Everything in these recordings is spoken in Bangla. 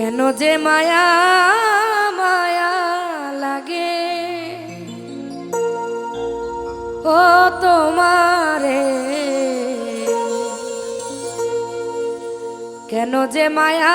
কেন যে মায়া মায়া লাগে? ও তোমারে কেন যে মায়া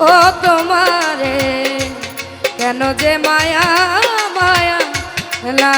ও তোমারে কেন যে মায়া মায়া লা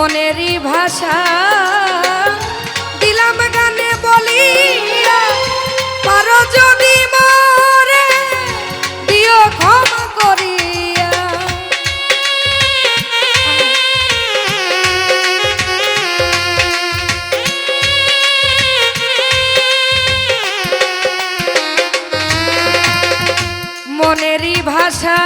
মনেরই ভাষা। দিলাম গানে বলি পারো যদি মরে দিও ক্ষমা করিয়া। মনেরই ভাষা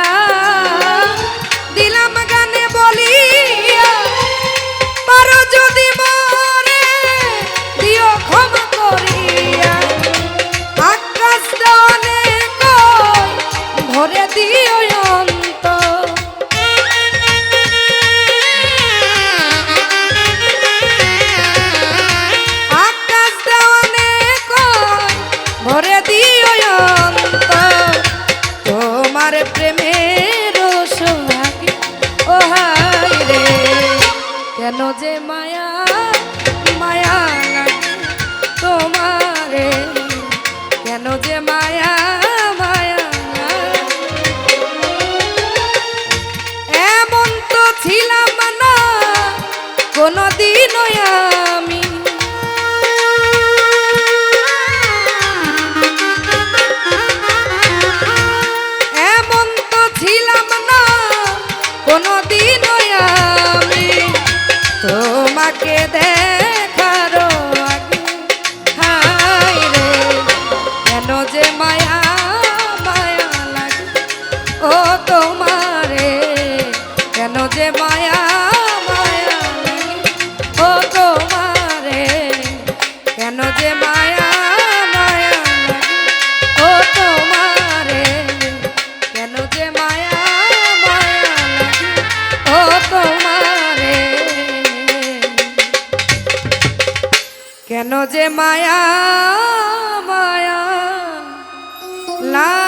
que dé. De... যে মায়া মায়া লা